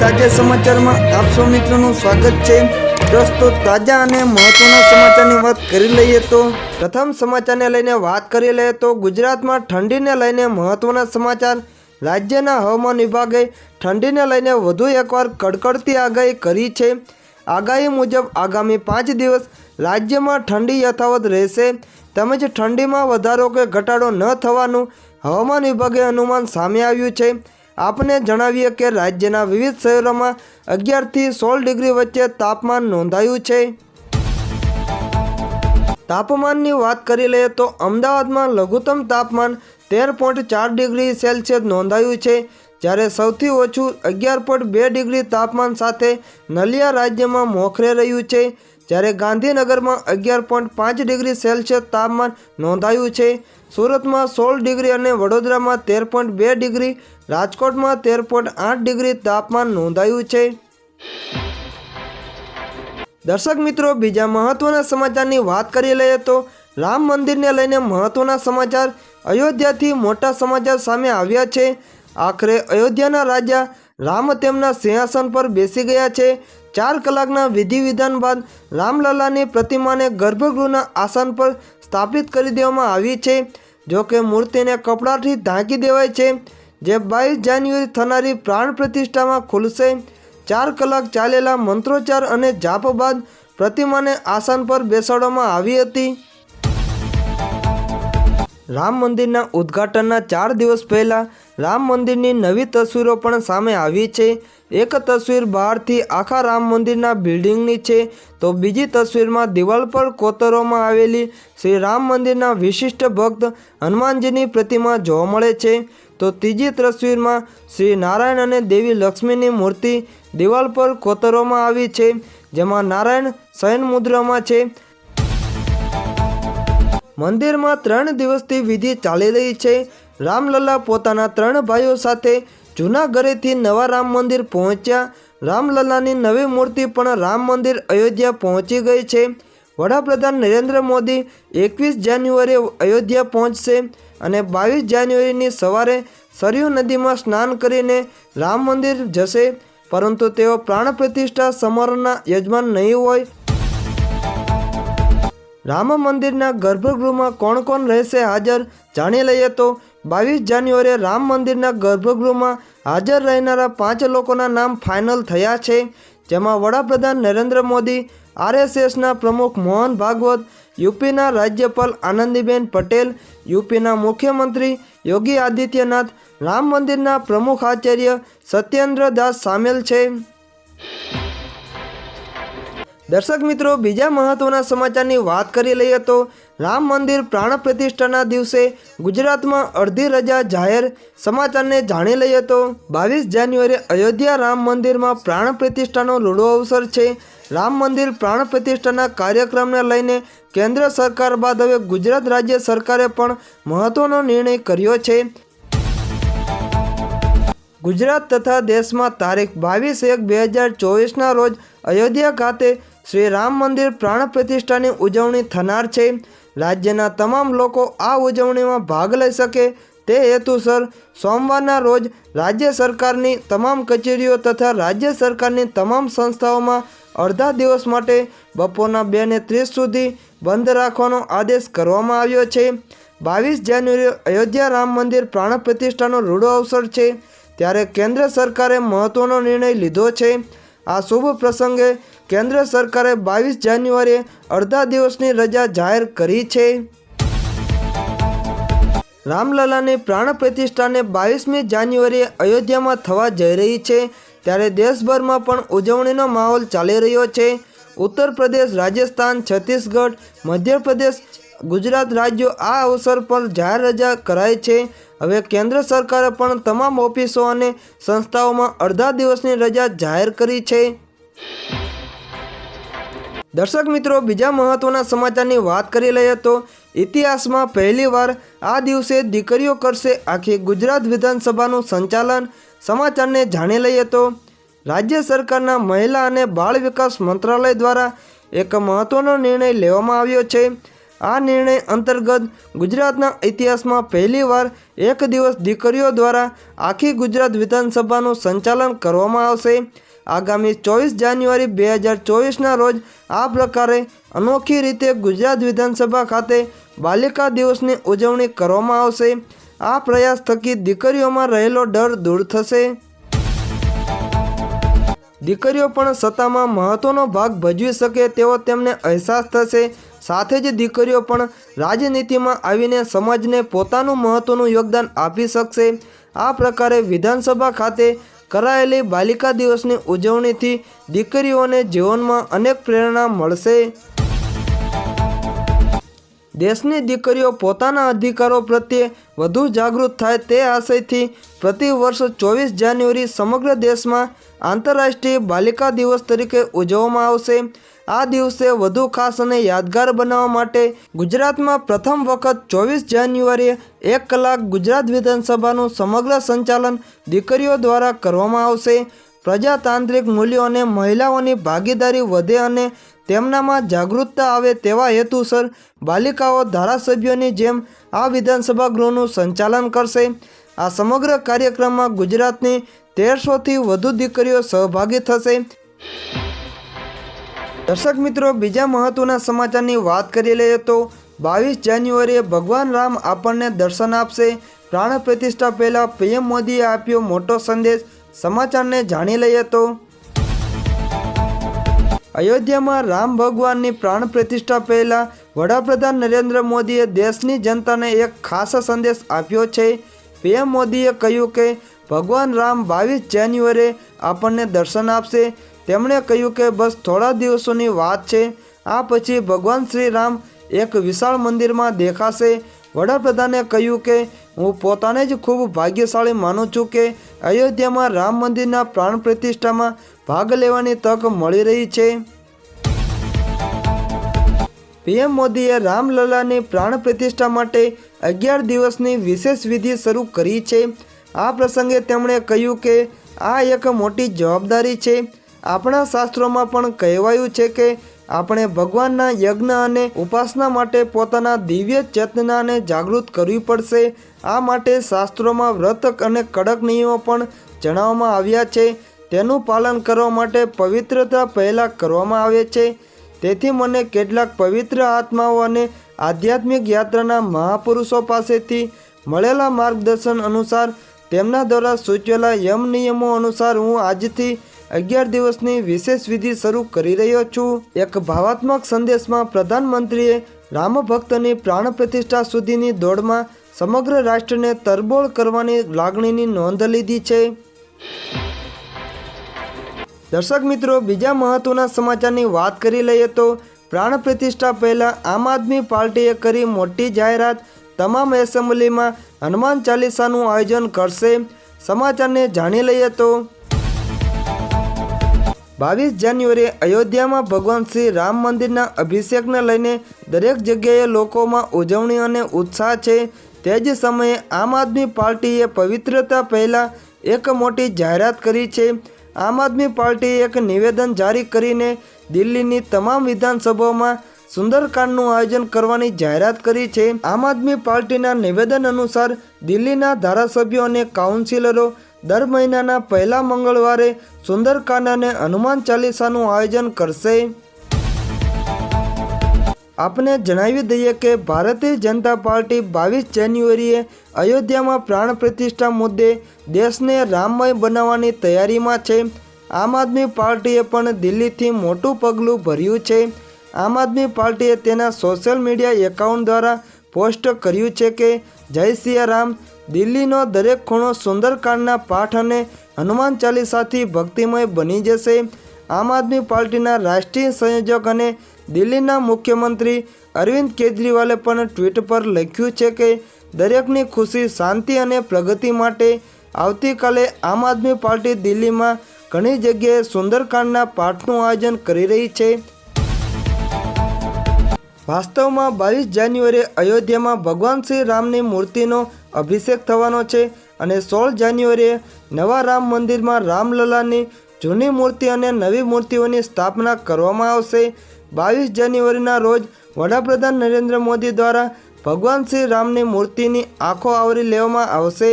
તાજા સમાચારમાં આપ સૌ મિત્રોનું સ્વાગત છે. દોસ્તો તાજા અને મહત્વના સમાચારની વાત કરી લઈએ તો પ્રથમ સમાચારને લઈને વાત કરી લઈએ તો ગુજરાતમાં ઠંડીને લઈને મહત્વના સમાચાર. રાજ્યના હવામાન વિભાગે ઠંડીને લઈને વધુ એકવાર કડકડતી આગાહી કરી છે. આગાહી મુજબ આગામી પાંચ દિવસ રાજ્યમાં ઠંડી યથાવત રહેશે. તેમજ ઠંડીમાં વધારો કે ઘટાડો ન થવાનું હવામાન વિભાગે અનુમાન સામે આવ્યું છે. આપને જણાવીએ કે રાજ્યના વિવિધ શહેરોમાં અગિયારથી સોળ ડિગ્રી વચ્ચે તાપમાન નોંધાયું છે. તાપમાનની વાત કરી લઈએ તો અમદાવાદમાં લઘુત્તમ તાપમાન તેર પોઈન્ટ ચાર ડિગ્રી સેલ્સિયસ નોંધાયું છે. જ્યારે સૌથી ઓછું અગિયાર પોઈન્ટ બે ડિગ્રી તાપમાન સાથે નલિયા રાજ્યમાં મોખરે રહ્યું છે. જ્યારે ગાંધીનગરમાં અગિયાર પોઈન્ટ પાંચ ડિગ્રી સેલ્સિયસ તાપમાન નોંધાયું છે, સુરતમાં સોળ ડિગ્રી અને વડોદરામાં તેર પોઈન્ટ બે ડિગ્રી, રાજકોટમાં તેર પોઈન્ટ આઠ ડિગ્રી તાપમાન નોંધાયું છે. દર્શક મિત્રો, બીજા મહત્વના સમાચારની વાત કરી લઈએ તો રામ મંદિરને લઈને મહત્વના સમાચાર અયોધ્યાથી મોટા સમાચાર સામે આવ્યા છે. આખરે અયોધ્યાના રાજા રામ તેમના સિંહાસન પર બેસી ગયા છે. ચાર કલાકના વિધિ વિધાન બાદ રામલલાની પ્રતિમાને ગર્ભગૃહના આસન પર સ્થાપિત કરી દેવામાં આવી છે. જો કે મૂર્તિને કપડાથી ઢાંકી દેવાય છે, જે બાવીસ જાન્યુઆરી થનારી પ્રાણ પ્રતિષ્ઠામાં ખુલશે. ચાર કલાક ચાલેલા મંત્રોચ્ચાર અને જાપ બાદ પ્રતિમાને આસન પર બેસાડવામાં આવી હતી. રામ મંદિરના ઉદ્ઘાટનના ચાર દિવસ પહેલાં રામ મંદિરની નવી તસવીરો પણ સામે આવી છે. એક તસવીર બહારથી આખા રામ મંદિરના બિલ્ડિંગની છે. તો બીજી તસવીરમાં દિવાલ પર કોતરોમાં આવેલી શ્રી રામ મંદિરના વિશિષ્ટ ભક્ત હનુમાનજીની પ્રતિમા જોવા મળે છે. તો ત્રીજી તસવીરમાં શ્રી નારાયણ અને દેવી લક્ષ્મીની મૂર્તિ દિવાલ પર કોતરવામાં આવી છે, જેમાં નારાયણ શયન મુદ્રામાં છે. મંદિરમાં ત્રણ દિવસથી વિધિ ચાલી રહી છે. રામલલ્લા પોતાના ત્રણ ભાઈઓ સાથે જૂના ઘરેથી નવા રામ મંદિર પહોંચ્યા. રામલલ્લાની નવી મૂર્તિ પણ રામ મંદિર અયોધ્યા પહોંચી ગઈ છે. વડાપ્રધાન નરેન્દ્ર મોદી એકવીસ જાન્યુઆરીએ અયોધ્યા પહોંચશે અને બાવીસ જાન્યુઆરીની સવારે સરયુ નદીમાં સ્નાન કરીને રામ મંદિર જશે, પરંતુ તેઓ પ્રાણ પ્રતિષ્ઠા સમારોહના યજમાન નહીં હોય. રામ મંદિરના ગર્ભગૃહમાં કોણ કોણ રહેશે હાજર જાણી લઈએ તો બાવીસ જાન્યુઆરીએ રામ મંદિરના ગર્ભગૃહમાં હાજર રહેનારા પાંચ લોકોના નામ ફાઇનલ થયા છે, જેમાં વડાપ્રધાન નરેન્દ્ર મોદી, આરએસએસના પ્રમુખ મોહન ભાગવત, યુપીના રાજ્યપાલ આનંદીબેન પટેલ, યુપીના મુખ્યમંત્રી યોગી આદિત્યનાથ, રામ મંદિરના પ્રમુખ આચાર્ય સત્યેન્દ્ર દાસ સામેલ છે. દર્શક મિત્રો, બીજા મહત્વના સમાચારની વાત કરી લઈએ તો રામ મંદિર પ્રાણ પ્રતિષ્ઠાના દિવસે ગુજરાતમાં અડધી રજા જાહેર. સમાચારને જાણી લઈએ તો બાવીસ જાન્યુઆરી અયોધ્યા રામ મંદિરમાં પ્રાણ પ્રતિષ્ઠાનો રૂડો અવસર છે. રામ મંદિર પ્રાણ પ્રતિષ્ઠાના કાર્યક્રમને લઈને કેન્દ્ર સરકાર બાદ હવે ગુજરાત રાજ્ય સરકારે પણ મહત્વનો નિર્ણય કર્યો છે. ગુજરાત તથા દેશમાં તારીખ બાવીસ એક બે હજાર ચોવીસના રોજ અયોધ્યા ખાતે શ્રી રામ મંદિર પ્રાણ પ્રતિષ્ઠાની ઉજવણી થનાર છે. રાજ્યના તમામ લોકો આ ઉજવણીમાં ભાગ લઈ શકે તે હેતુસર સોમવારના રોજ રાજ્ય સરકારની તમામ કચેરીઓ તથા રાજ્ય સરકારની તમામ સંસ્થાઓમાં અડધા દિવસ માટે બપોરના બે ને ત્રીસ સુધી બંધ રાખવાનો આદેશ કરવામાં આવ્યો છે. બાવીસ જાન્યુઆરી અયોધ્યા રામ મંદિર પ્રાણ પ્રતિષ્ઠાનો રૂડો અવસર છે. ત્યારે કેન્દ્ર સરકારે મહત્ત્વનો નિર્ણય લીધો છે. આ શુભ પ્રસંગે કેન્દ્ર સરકારે બાવીસ જાન્યુઆરીએ અડધા દિવસની રજા જાહેર કરી છે. રામલલાની પ્રાણ પ્રતિષ્ઠાને બાવીસમી જાન્યુઆરીએ અયોધ્યામાં થવા જઈ રહી છે, ત્યારે દેશભરમાં પણ ઉજવણીનો માહોલ ચાલી રહ્યો છે. ઉત્તર પ્રદેશ, રાજસ્થાન, છત્તીસગઢ, મધ્યપ્રદેશ, ગુજરાત રાજ્યો આ અવસર પર જાહેર રજા કરાઈ છે. હવે કેન્દ્ર સરકારે પણ તમામ ઓફિસો અને સંસ્થાઓમાં અડધા દિવસની રજા જાહેર કરી છે. દર્શક મિત્રો, બીજા મહત્વના સમાચારની વાત કરી લઈએ તો ઇતિહાસમાં પહેલીવાર આ દિવસે દીકરીઓ કરશે આખી ગુજરાત વિધાનસભાનું સંચાલન. સમાચારને જાણી લઈએ તો રાજ્ય સરકારના મહિલા અને બાળ વિકાસ મંત્રાલય દ્વારા એક મહત્વનો નિર્ણય લેવામાં આવ્યો છે. આ નિર્ણય અંતર્ગત ગુજરાતના ઇતિહાસમાં પહેલીવાર એક દિવસ દીકરીઓ દ્વારા આખી ગુજરાત વિધાનસભાનું સંચાલન કરવામાં આવશે. આગામી ચોવીસ જાન્યુઆરી બે હજાર ચોવીસના રોજ આ પ્રકારે અનોખી રીતે ગુજરાત વિધાનસભા ખાતે બાલિકા દિવસની ઉજવણી કરવામાં આવશે. આ પ્રયાસ થકી દીકરીઓમાં રહેલો ડર દૂર થશે. દીકરીઓ પણ સત્તામાં મહત્વનો ભાગ ભજવી શકે તેવો તેમને અહેસાસ થશે. સાથે જ દીકરીઓ પણ રાજનીતિમાં આવીને સમાજને પોતાનું મહત્ત્વનું યોગદાન આપી શકશે. આ પ્રકારે વિધાનસભા ખાતે કરાયેલી બાલિકા દિવસની ઉજવણીથી દીકરીઓને જીવનમાં અનેક પ્રેરણા મળશે. દેશની દીકરીઓ પોતાના અધિકારો પ્રત્યે વધુ જાગૃત થાય તે આશયથી પ્રતિ વર્ષ ચોવીસ જાન્યુઆરી સમગ્ર દેશમાં આંતરરાષ્ટ્રીય બાલિકા દિવસ તરીકે ઉજવવામાં આવશે. આ દિવસે વધુ ખાસ અને યાદગાર બનાવવા માટે ગુજરાતમાં પ્રથમ વખત ચોવીસ જાન્યુઆરીએ એક કલાક ગુજરાત વિધાનસભાનું સમગ્ર સંચાલન દીકરીઓ દ્વારા કરવામાં આવશે. પ્રજાતાંત્રિક મૂલ્યો અને મહિલાઓની ભાગીદારી વધે અને તેમનામાં જાગૃતતા આવે તેવા હેતુસર બાલિકાઓ ધારાસભ્યોની જેમ આ વિધાનસભા ગૃહનું સંચાલન કરશે. આ સમગ્ર કાર્યક્રમમાં ગુજરાતની તેરસોથી વધુ દીકરીઓ સહભાગી થશે. દર્શક મિત્રો, બીજા મહત્વના સમાચારની વાત કરી લઈએ તો બાવીસ જાન્યુઆરીએ ભગવાન રામ આપણને દર્શન આપશે. પ્રાણ પ્રતિષ્ઠા પહેલાં પીએમ મોદીએ આપ્યો મોટો સંદેશ. સમાચારને જાણી લઈએ તો અયોધ્યામાં રામ ભગવાનની પ્રાણ પ્રતિષ્ઠા પહેલાં વડાપ્રધાન નરેન્દ્ર મોદીએ દેશની જનતાને એક ખાસ સંદેશ આપ્યો છે. પીએમ મોદીએ કહ્યું કે ભગવાન રામ બાવીસ જાન્યુઆરીએ આપણને દર્શન આપશે. તેમણે કહ્યું કે બસ થોડા દિવસોની વાત છે. આ પછી ભગવાન શ્રી રામ એક વિશાળ મંદિરમાં દેખાશે. વડાપ્રધાને કહ્યું કે, હું પોતાને જ ખૂબ ભાગ્યશાળી માનું છું કે અયોધ્યામાં રામ મંદિરના પ્રાણ પ્રતિષ્ઠામાં ભાગ લેવાની તક મળી રહી છે. પીએમ મોદીએ રામલલાની પ્રાણ પ્રતિષ્ઠા માટે અગિયાર દિવસની વિશેષ વિધિ શરૂ કરી છે. આ પ્રસંગે તેમણે કહ્યું કે, આ એક મોટી જવાબદારી છે. આપણા શાસ્ત્રોમાં પણ કહેવાયું છે કે આપણે ભગવાનના યજ્ઞ અને ઉપાસના માટે પોતાના દિવ્ય ચેતનાને જાગૃત કરવી પડશે. આ માટે શાસ્ત્રોમાં વ્રત અને કડક નિયમો પણ જણાવવામાં આવ્યા છે. તેનું પાલન કરવા માટે પવિત્રતા પહેલાં કરવામાં આવે છે. તેથી મને કેટલાક પવિત્ર આત્માઓ અને આધ્યાત્મિક યાત્રાના મહાપુરુષો પાસેથી મળેલા માર્ગદર્શન અનુસાર તેમના દ્વારા સૂચવેલા યમ નિયમો અનુસાર હું આજથી અગિયાર દિવસની વિશેષ વિધિ શરૂ કરી રહ્યો છું. એક ભાવાત્મક સંદેશમાં પ્રધાનમંત્રીએ રામ ભક્તની પ્રાણ પ્રતિષ્ઠા સુધીની દોડમાં સમગ્ર રાષ્ટ્રને તરબોળ કરવાની લાગણીની નોંધ લીધી છે. દર્શક મિત્રો, બીજા મહત્વના સમાચારની વાત કરી લઈએ તો પ્રાણ પ્રતિષ્ઠા પહેલાં આમ આદમી પાર્ટીએ કરી મોટી જાહેરાત. તમામ એસેમ્બલીમાં હનુમાન ચાલીસાનું આયોજન કરશે. સમાચારને જાણી લઈએ તો બાવીસ જાન્યુઆરીએ અયોધ્યામાં ભગવાન શ્રી રામ મંદિરના અભિષેકને લઈને દરેક જગ્યાએ લોકોમાં ઉજવણી અને ઉત્સાહ છે. તે જ સમયે આમ આદમી પાર્ટીએ પવિત્રતા પહેલાં એક મોટી જાહેરાત કરી છે. આમ આદમી પાર્ટીએ એક નિવેદન જારી કરીને દિલ્હીની તમામ વિધાનસભાઓમાં સુંદરકાંડનું આયોજન કરવાની જાહેરાત કરી છે. આમ આદમી પાર્ટીના નિવેદન અનુસાર દિલ્હીના ધારાસભ્યો અને કાઉન્સિલરો દર મહિનાના પહેલા મંગળવારે સુંદરકાંડાને હનુમાન ચાલીસાનું આયોજન કરશે. આપને જણાવી દઈએ કે ભારતીય જનતા પાર્ટી બાવીસ જાન્યુઆરીએ અયોધ્યામાં પ્રાણ પ્રતિષ્ઠા મુદ્દે દેશને રામમય બનાવવાની તૈયારીમાં છે. આમ આદમી પાર્ટીએ પણ દિલ્હીથી મોટું પગલું ભર્યું છે. આમ આદમી પાર્ટીએ તેના સોશિયલ મીડિયા એકાઉન્ટ દ્વારા પોસ્ટ કર્યું છે કે જય સિયારામ દિલ્હીનો દરેક ખૂણો સુંદરકાંડના પાઠ અને હનુમાન ચાલીસાથી ભક્તિમય બની જશે. આમ આદમી પાર્ટીના રાષ્ટ્રીય સંયોજક અને દિલ્હીના મુખ્યમંત્રી અરવિંદ કેજરીવાલે પણ ટ્વીટ પર લખ્યું છે કે, દરેકની ખુશી શાંતિ અને પ્રગતિ માટે આવતીકાલે આમ આદમી પાર્ટી દિલ્હીમાં ઘણી જગ્યાએ સુંદરકાંડના પાઠનું આયોજન કરી રહી છે. વાસ્તવમાં બાવીસ જાન્યુઆરીએ અયોધ્યામાં ભગવાન શ્રી રામની મૂર્તિનો અભિષેક થવાનો છે અને સોળ જાન્યુઆરીએ નવા રામ મંદિરમાં રામલલાની જૂની મૂર્તિ અને નવી મૂર્તિઓની સ્થાપના કરવામાં આવશે. બાવીસ જાન્યુઆરીના રોજ વડાપ્રધાન નરેન્દ્ર મોદી દ્વારા ભગવાન શ્રી રામની મૂર્તિની આંખો આવરી લેવામાં આવશે.